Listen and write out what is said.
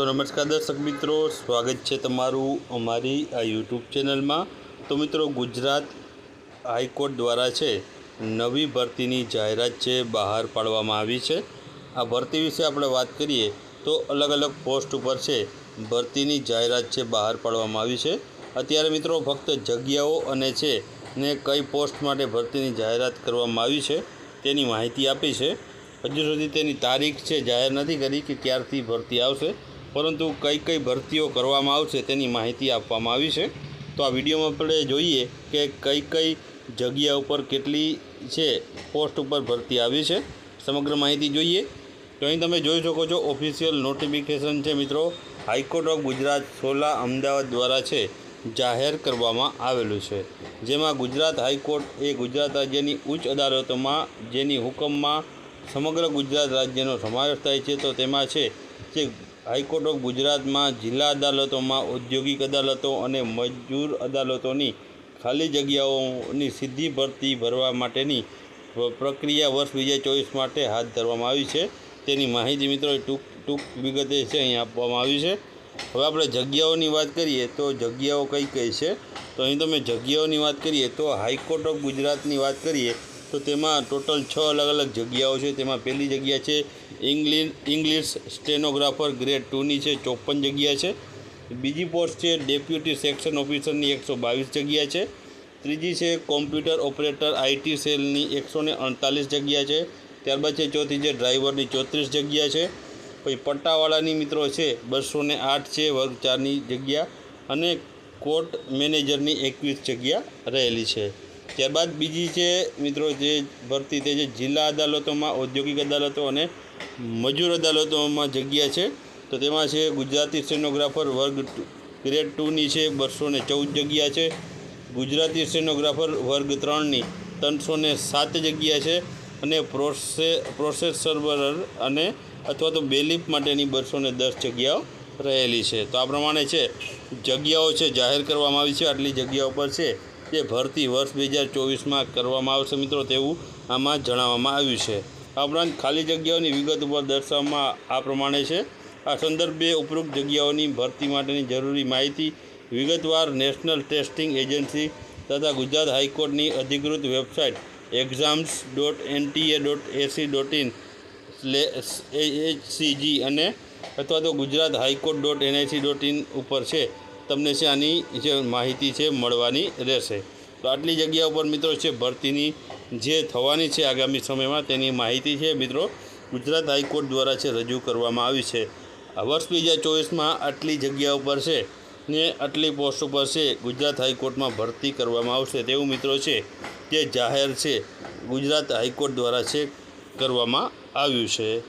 તો નમસ્કાર દર્શક મિત્રો, સ્વાગત છે તમારું અમારી આ યુટ્યુબ ચેનલમાં. તો મિત્રો, ગુજરાત હાઈકોર્ટ દ્વારા છે, નવી ભરતીની જાહેરાત છે, બહાર પાડવામાં આવી છે. આ ભરતી વિશે આપણે વાત કરીએ તો અલગ અલગ પોસ્ટ ઉપર છે, ભરતીની જાહેરાત છે, બહાર પાડવામાં આવી છે. અત્યારે મિત્રો, ફક્ત જગ્યાઓ અને છે ને કઈ પોસ્ટ માટે ભરતીની જાહેરાત કરવામાં આવી છે, તેની માહિતી આપી છે. હજુ સુધી તેની તારીખ છે, જાહેર નથી કરી કે ક્યારથી ભરતી આવશે. પરંતુ કઈ કઈ ભરતીઓ કરવામાં આવશે તેની માહિતી આપવામાં આવી છે. તો આ વિડીયોમાં આપણે જોઈએ કે કઈ કઈ જગ્યા ઉપર કેટલી છે પોસ્ટ ઉપર ભરતી આવી છે. સમગ્ર માહિતી જોઈએ. તો અહીં તમે જોઈ શકો છો ઓફિશિયલ નોટિફિકેશન છે મિત્રો. High court of Gujarat Sola Ahmedabad દ્વારા છે જાહેર કરવામાં આવેલું છે. જેમાં ગુજરાત હાઈકોર્ટ એ ગુજરાત રાજ્યની ઉચ્ચ અદાલતોમાં જેની હુકમમાં સમગ્ર ગુજરાત રાજ્યનો સમાવેશ થાય છે. તો તેમાં છે જે હાઈકોર્ટ ઓફ ગુજરાતમાં જિલ્લા અદાલતોમાં ઔદ્યોગિક અદાલતો અને મજૂર અદાલતોની ખાલી જગ્યાઓની સીધી ભરતી ભરવા માટેની પ્રક્રિયા વર્ષ બે હજાર ચોવીસ માટે હાથ ધરવામાં આવી છે. તેની માહિતી મિત્રો ટૂંક ટૂંક વિગતે છે, અહીં આપવામાં આવી છે. હવે આપણે જગ્યાઓની વાત કરીએ તો જગ્યાઓ કઈ કઈ છે? તો અહીં તમે જગ્યાઓની વાત કરીએ તો હાઈકોર્ટ ઓફ ગુજરાતની વાત કરીએ તો તેમાં ટોટલ છ અલગ અલગ જગ્યાઓ છે. તેમાં પહેલી જગ્યા છે ઇંગ્લિશ ઇંગ્લિશ સ્ટેનોગ્રાફર ગ્રેડ ટુની છે, ચોપન જગ્યા છે. બીજી પોસ્ટ છે, ડેપ્યુટી સેક્શન ઓફિસરની એકસો બાવીસ જગ્યા છે. ત્રીજી છે, કોમ્પ્યુટર ઓપરેટર આઈટી સેલની એકસો ને અડતાલીસ જગ્યા છે. ત્યારબાદ છે, ચોથી છે, ડ્રાઈવરની ચોત્રીસ જગ્યા છે. પછી પટ્ટાવાળાની મિત્રો છે બસો ને આઠ છે વર્ગ ચારની જગ્યા અને કોર્ટ મેનેજરની એકવીસ જગ્યા રહેલી છે. ત્યારબાદ બીજી છે, મિત્રો જે ભરતી તે છે, જિલ્લા અદાલતોમાં ઔદ્યોગિક અદાલતો અને મજૂર અદાલતોમાં જગ્યા છે. તો તેમાં છે ગુજરાતી સ્ટેનોગ્રાફર વર્ગ ગ્રેડ ટુની છે બસો ને ચૌદ જગ્યા છે. ગુજરાતી સ્ટેનોગ્રાફર વર્ગ ત્રણની ત્રણસો ને સાત જગ્યા છે અને પ્રોસે, પ્રોસેસ સર્વરર અને અથવા તો બેલીફ માટેની બસો ને દસ જગ્યાઓ રહેલી છે. તો આ પ્રમાણે છે, જગ્યાઓ છે જાહેર કરવામાં આવી છે. આટલી જગ્યાઓ પર છે જે ભરતી વર્ષ બે હજાર ચોવીસમાં કરવામાં આવશે મિત્રો તેવું આમાં જણાવવામાં આવ્યું છે. આ ઉપરાંત ખાલી જગ્યાઓની વિગત ઉપર દર્શાવવામાં આ પ્રમાણે છે. આ સંદર્ભે ઉપરોક્ત જગ્યાઓની ભરતી માટેની જરૂરી માહિતી વિગતવાર નેશનલ ટેસ્ટિંગ એજન્સી તથા ગુજરાત હાઈકોર્ટની અધિકૃત website exams dot NTA dot AC dot in HCG અને અથવા તો Gujarat high court dot NIC dot in ઉપર છે. તમને છે આની જે માહિતી છે મળવાની રહેશે. તો આટલી જગ્યા ઉપર મિત્રો છે ભરતીની જે થવાની છે આગામી સમયમાં તેની માહિતી છે. મિત્રો, ગુજરાત હાઈકોર્ટ દ્વારા છે રજૂ કરવામાં આવી છે. વર્ષ બે હજાર ચોવીસમાં આટલી જગ્યા ઉપર છે ને આટલી પોસ્ટ ઉપર છે ગુજરાત હાઈકોર્ટમાં ભરતી કરવામાં આવશે તેવું મિત્રો છે જે જાહેર છે. ગુજરાત હાઈકોર્ટ દ્વારા છે કરવામાં આવ્યું છે.